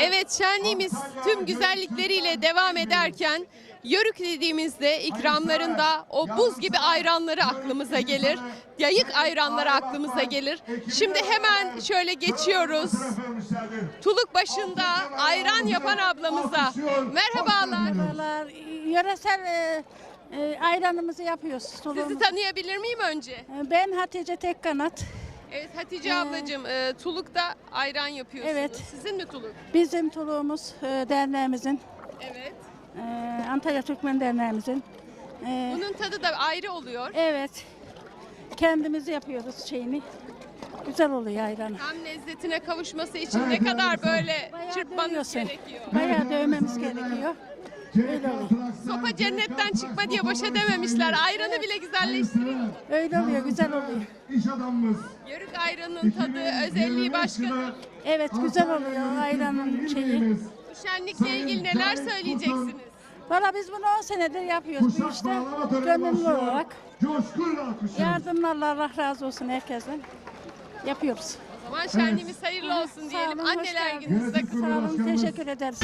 Evet şenliğimiz tüm güzellikleriyle devam ederken Yörük dediğimizde ikramlarında o buz gibi ayranları aklımıza gelir. Yayık ayranları aklımıza gelir. Şimdi hemen şöyle geçiyoruz. Tuluk başında ayran yapan ablamıza. Merhabalar. Merhabalar. Yöresel e, e, ayranımızı yapıyoruz. Sizi tanıyabilir miyim önce? E, Ben Hatice Tekkanat. Evet Hatice ablacığım e, Tuluk'ta ayran yapıyorsunuz. Evet. Sizin mi Tuluk? Bizim tuluğumuz e, derneğimizin, Evet. e, Antalya Türkmen Derneğimizin. E, Bunun tadı da ayrı oluyor. Evet. Kendimiz yapıyoruz şeyini. Güzel oluyor ayranı. Hem lezzetine kavuşması için ne kadar böyle Bayağı çırpmanız dövüyorsun. gerekiyor. Bayağı dövmemiz gerekiyor. Sopa cennetten çıkma diye boşa dememişler. Ayranı bile güzelleştiriyor. Öyle oluyor, güzel oluyor. İş adamımız. Yörük ayranının tadı, özelliği başka. Evet, güzel oluyor ayranın şeyi. Bu şenlikle ilgili neler söyleyeceksiniz? Valla biz bunu 10 senedir yapıyoruz bu işte. Gönüllü olarak. Yardımlarla Allah razı olsun herkesten. Yapıyoruz. O zaman şenliğimiz hayırlı olsun Sağ diyelim. Anneler gününüzde Sağ olun, teşekkür ederiz.